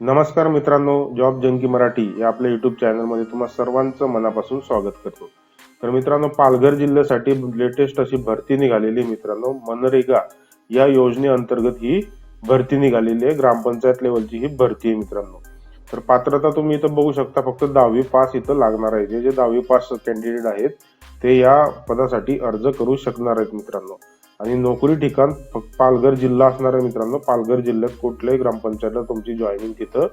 नमस्कार मित्रांनो job junkie Marathi या आपल्या युट्यूब चॅनलमध्ये तुम्हा सर्वांचं मनापासून स्वागत करतो. तर मित्रांनो पालघर जिल्ह्यासाठी लेटेस्ट अशी भरती निघालेली आहे मित्रांनो. मनरेगा या योजनेअंतर्गत ही भरती निघालेली आहे. ग्रामपंचायत लेवलची ही भरती आहे मित्रांनो. तर पात्रता तुम्ही इथं बघू शकता फक्त दहावी पास इथं लागणार आहे. जे जे दहावी पास कॅन्डिडेट आहेत ते या पदासाठी अर्ज करू शकणार आहेत मित्रांनो. आणि नोकरी ठिकाण पालघर जिल्हा असणाऱ्या मित्रांनो. पालघर जिल्ह्यात कुठल्याही ग्रामपंचायतला तुमची जॉईनिंग तिथं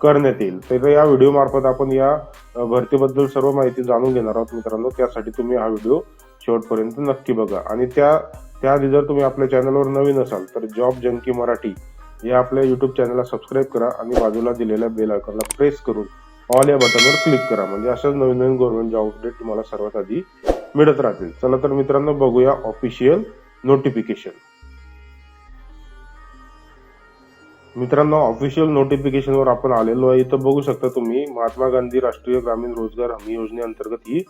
करण्यात येईल. तर या व्हिडिओ मार्फत आपण या भरतीबद्दल सर्व माहिती जाणून घेणार आहोत मित्रांनो. त्यासाठी तुम्ही हा व्हिडिओ शेवटपर्यंत नक्की बघा. आणि त्या त्याआधी जर तुम्ही आपल्या चॅनलवर नवीन असाल तर जॉब जंकी मराठी या आपल्या युट्यूब चॅनलला सबस्क्राईब करा आणि बाजूला दिलेल्या बेल आयकॉनला प्रेस करून ऑल या बटनवर क्लिक करा. म्हणजे अशाच नवीन नवीन गव्हर्नमेंट जॉब अपडेट तुम्हाला सर्वात आधी मिळत राहतील. चला तर मित्रांनो बघूया ऑफिशियल नोटिफिकेशन मित्रांनो ऑफिशियल नोटिफिकेशनवर आपण आलेलो आहे. इथं बघू शकता तुम्ही महात्मा गांधी राष्ट्रीय ग्रामीण रोजगार हमी योजनेअंतर्गत ही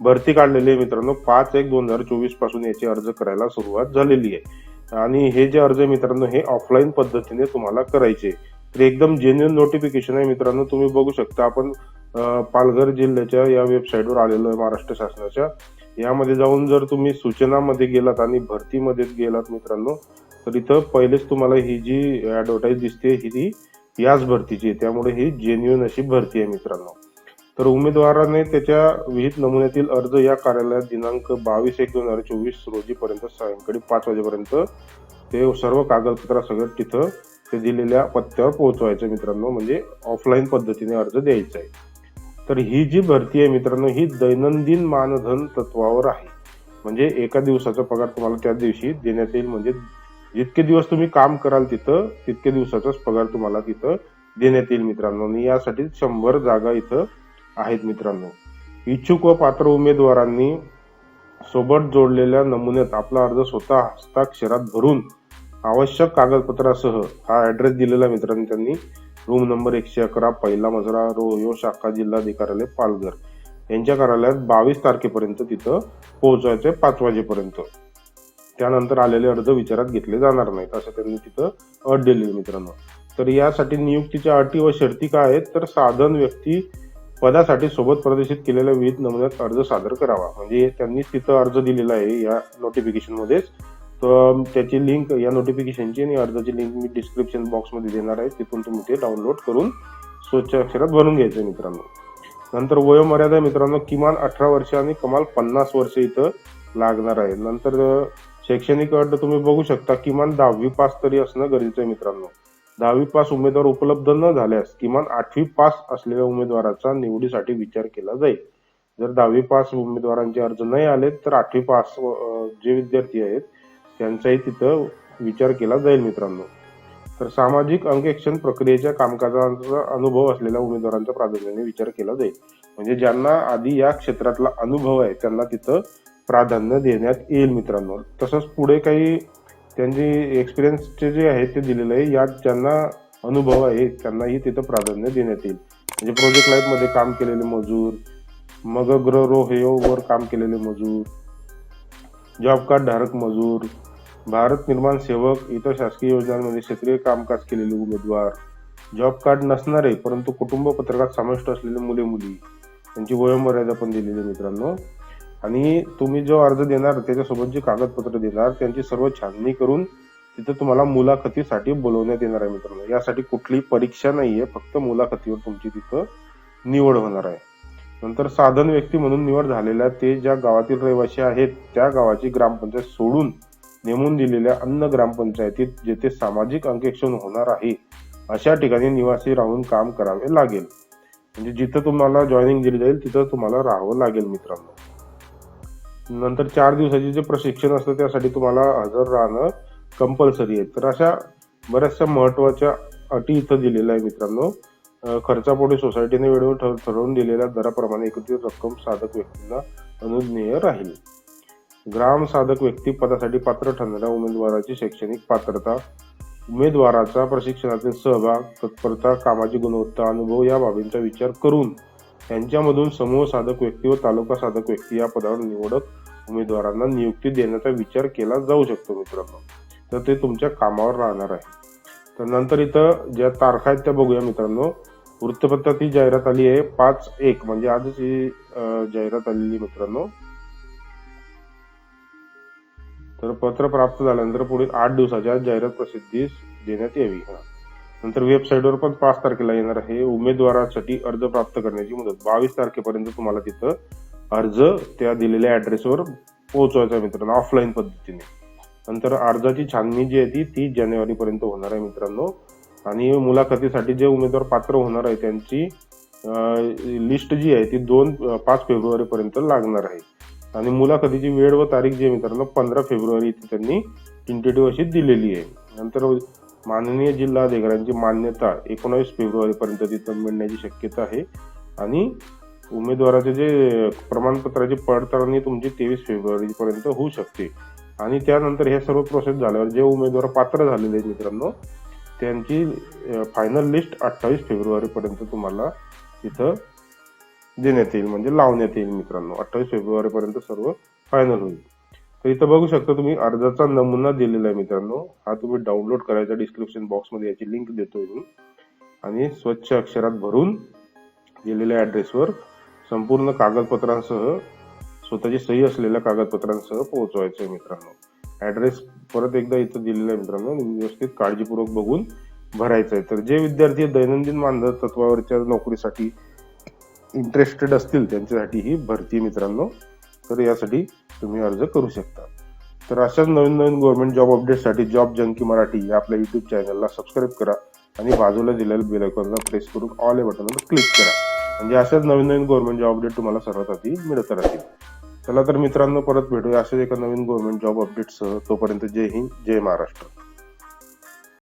भरती काढलेली आहे मित्रांनो. पाच एक दोन हजार चोवीसपासून याचे अर्ज करायला सुरुवात झालेली आहे. आणि हे जे अर्ज मित्रांनो हे ऑफलाईन पद्धतीने तुम्हाला करायचे तर एकदम जेन्युअन नोटिफिकेशन आहे मित्रांनो. तुम्ही बघू शकता आपण पालघर जिल्ह्याच्या या वेबसाईटवर आलेलो आहे महाराष्ट्र शासनाच्या. यामध्ये जाऊन जर तुम्ही सूचनामध्ये गेलात आणि भरतीमध्ये गेलात मित्रांनो तर इथं पहिलेच तुम्हाला ही जी ऍडव्हर्टाईज दिसते ही ती याच भरतीची आहे. त्यामुळे ही जेन्युन अशी भरती आहे मित्रांनो. तर उमेदवाराने त्याच्या विहित नमुन्यातील अर्ज या कार्यालयात दिनांक बावीस एक दोन हजार चोवीस रोजीपर्यंत सायंकाळी पाच वाजेपर्यंत ते सर्व कागदपत्र सगळं तिथं ते दिलेल्या पत्त्यावर पोहोचवायचं मित्रांनो. म्हणजे ऑफलाईन पद्धतीने अर्ज द्यायचा आहे. तर ही जी भरती आहे मित्रांनो ही दैनंदिन मानधन तत्वावर आहे. म्हणजे एका दिवसाचा पगार तुम्हाला त्या दिवशी देण्यात येईल. म्हणजे जितके दिवस तुम्ही काम कराल तिथं तितके दिवसाचाच पगार तुम्हाला तिथं देण्यात येईल मित्रांनो. आणि यासाठी शंभर जागा इथं आहेत मित्रांनो. इच्छुक व पात्र उमेदवारांनी सोबत जोडलेल्या नमुन्यात आपला अर्ज स्वतः हस्ताक्षरात भरून आवश्यक कागदपत्रासह हा ऍड्रेस दिलेला मित्रांनी त्यांनी रूम नंबर एकशे अकरा पहिला मजरा रोयो शाखा जिल्हाधिकार्यालय पालघर. यांच्या कार्यालयात बावीस तारखेपर्यंत तिथं पोहोचायचे पाच वाजेपर्यंत. त्यानंतर आलेले अर्ज विचारात घेतले जाणार नाहीत असं त्यांनी तिथं अट दिली मित्रांनो. तर यासाठी नियुक्तीच्या अटी व शर्ती काय आहेत? तर साधन व्यक्ती पदासाठी सोबत प्रदर्शित केलेल्या विविध नमुन्यात अर्ज सादर करावा. म्हणजे त्यांनी तिथं अर्ज दिलेला आहे या नोटिफिकेशनमध्येच तर त्याची लिंक या नोटिफिकेशनची आणि अर्जाची लिंक मी डिस्क्रिप्शन बॉक्समध्ये देणार आहे. तिथून तुम्ही ते डाउनलोड करून स्वच्छ अक्षरात भरून घ्यायचं मित्रांनो. नंतर वयोमर्यादा मित्रांनो किमान अठरा वर्ष आणि कमाल पन्नास वर्ष इथं लागणार आहे. नंतर शैक्षणिक अट तुम्ही बघू शकता किमान दहावी पास तरी असणं गरजेचं आहे मित्रांनो. दहावी पास उमेदवार उपलब्ध न झाल्यास किमान आठवी पास असलेल्या उमेदवाराचा निवडीसाठी विचार केला जाईल. जर दहावी पास उमेदवारांचे अर्ज नाही आले तर आठवी पास जे विद्यार्थी आहेत त्यांचाही तिथं विचार केला जाईल मित्रांनो. तर सामाजिक अंकेक्षण प्रक्रियेच्या कामकाजाचा अनुभव असलेल्या उमेदवारांचा प्राधान्याने विचार केला जाईल. म्हणजे ज्यांना आधी या क्षेत्रातला अनुभव आहे त्यांना तिथं प्राधान्य देण्यात येईल मित्रांनो. तसंच पुढे काही त्यांची एक्सपिरियन्सचे जे आहे ते दिलेलं आहे यात ज्यांना अनुभव आहे त्यांनाही तिथं प्राधान्य देण्यात येईल. म्हणजे प्रोजेक्ट लाईफमध्ये काम केलेले मजूर मग ग्रह रोहयोवर काम केलेले मजूर जॉब कार्ड धारक मजूर भारत निर्माण सेवक इतर शासकीय योजनांमध्ये क्षेत्रीय कामकाज केलेले उमेदवार जॉब कार्ड नसणारे परंतु कुटुंब पत्रकात समाविष्ट असलेले मुले मुली त्यांची वयोमर्यादा पण दिलेली आहे मित्रांनो. आणि तुम्ही जो अर्ज देणार त्याच्यासोबत जी कागदपत्र देणार त्यांची सर्व छाननी करून तिथं तुम्हाला मुलाखतीसाठी बोलवण्यात येणार आहे मित्रांनो. यासाठी कुठली परीक्षा नाहीये फक्त मुलाखतीवर तुमची तिथं निवड होणार आहे. नंतर साधन व्यक्ती म्हणून निवड झालेल्या ते ज्या गावातील रहिवासी आहेत त्या गावाची ग्रामपंचायत सोडून नेमून दिलेल्या अन्य ग्रामपंचायतीत जेथे सामाजिक अंकेक्षण होणार आहे अशा ठिकाणी निवासी राहून काम करावे लागेल. म्हणजे जिथं तुम्हाला जॉईनिंग दिली जाईल तिथं तुम्हाला राहावं लागेल मित्रांनो. नंतर चार दिवसाचे जे प्रशिक्षण असतं त्यासाठी तुम्हाला हजर राहणं कंपल्सरी आहे. तर अशा बऱ्याचशा महत्त्वाच्या अटी इथं दिलेल्या आहे मित्रांनो. खर्चापोटी सोसायटीने वेळेवर ठरवून दिलेल्या दराप्रमाणे एकत्रित रक्कम साधक व्यक्तींना अनुज्ञेय राहील. ग्रामसाधक व्यक्ती पदासाठी पात्र ठरणाऱ्या उमेदवाराची शैक्षणिक पात्रता उमेदवाराचा प्रशिक्षणातील सहभाग तत्परता कामाची गुणवत्ता अनुभव या बाबींचा विचार करून यांच्यामधून समूह साधक व्यक्ती व तालुका साधक व्यक्ती या पदावर निवडक उमेदवारांना नियुक्ती देण्याचा विचार केला जाऊ शकतो मित्रांनो. तर ते तुमच्या कामावर राहणार आहे. तर नंतर इथं ज्या तारखा आहेत त्या बघूया मित्रांनो. वृत्तपत्रात ही जाहिरात आली आहे पाच एक. म्हणजे आजच ही जाहिरात आलेली मित्रांनो. तर पत्र प्राप्त झाल्यानंतर पुढील आठ दिवसाच्या जाहिरात प्रसिद्धीस देण्यात यावी. नंतर वेबसाईटवर पण पाच तारखेला येणार आहे. उमेदवारासाठी अर्ज प्राप्त करण्याची मुदत. बावीस तारखेपर्यंत तुम्हाला तिथं अर्ज त्या दिलेल्या ऍड्रेसवर पोहोचवायचा आहे मित्रांनो ऑफलाईन पद्धतीने. नंतर अर्जाची छाननी जी आहे ती तीस जानेवारी पर्यंत होणार आहे मित्रांनो. आणि मुलाखतीसाठी जे उमेदवार पात्र होणार आहे त्यांची लिस्ट जी आहे ती दोन पाच फेब्रुवारी पर्यंत लागणार आहे. आणि मुलाखतीची वेळ व तारीख जी आहे मित्रांनो पंधरा फेब्रुवारी इथे त्यांनी टेंटेटिव्ह अशी दिलेली आहे. नंतर माननीय जिल्हाधिकाऱ्यांची मान्यता एकोणावीस फेब्रुवारी पर्यंत तिथं मिळण्याची शक्यता आहे. आणि उमेदवाराचे जे प्रमाणपत्राची पडताळणी तुमची तेवीस फेब्रुवारी पर्यंत होऊ शकते. आणि त्यानंतर हे सर्व प्रोसेस झाल्यावर जे उमेदवार पात्र झालेले आहेत मित्रांनो त्यांची फायनल लिस्ट अठ्ठावीस फेब्रुवारी पर्यंत तुम्हाला तिथं देण्यात येईल म्हणजे लावण्यात येईल मित्रांनो. अठ्ठावीस फेब्रुवारी पर्यंत सर्व फायनल होईल. तर इथं बघू शकता तुम्ही अर्जाचा नमुना दिलेला आहे मित्रांनो. हा तुम्ही डाउनलोड करायचा डिस्क्रिप्शन बॉक्समध्ये याची लिंक देतोय मी. आणि स्वच्छ अक्षरात भरून दिलेल्या ऍड्रेसवर संपूर्ण कागदपत्रांसह स्वतःची सही असलेल्या कागदपत्रांसह पोहोचवायचं आहे मित्रांनो. ऍड्रेस परत एकदा इथं दिलेला आहे मित्रांनो. व्यवस्थित काळजीपूर्वक बघून भरायचं आहे. तर जे विद्यार्थी दैनंदिन मानधन तत्वावरच्या नोकरीसाठी इंटरेस्टेड असतील त्यांच्यासाठी ही भरती मित्रांनो तर यासाठी तुम्ही अर्ज करू शकता. तर अशाच नवीन नवीन गव्हर्नमेंट जॉब अपडेटसाठी जॉब जंकी मराठी या आपल्या युट्यूब चॅनलला सबस्क्राईब करा आणि बाजूला दिलेल्या बेल आयकॉनला प्रेस करून ऑल या बटनवर क्लिक करा. म्हणजे अशाच नवीन नवीन गव्हर्नमेंट जॉब अपडेट तुम्हाला सर्वात आधी मिळत राहतील. चला तर मित्रांनो परत भेटूया अशाच एका नवीन गव्हर्नमेंट जॉब अपडेटसह तोपर्यंत जय हिंद जय महाराष्ट्र.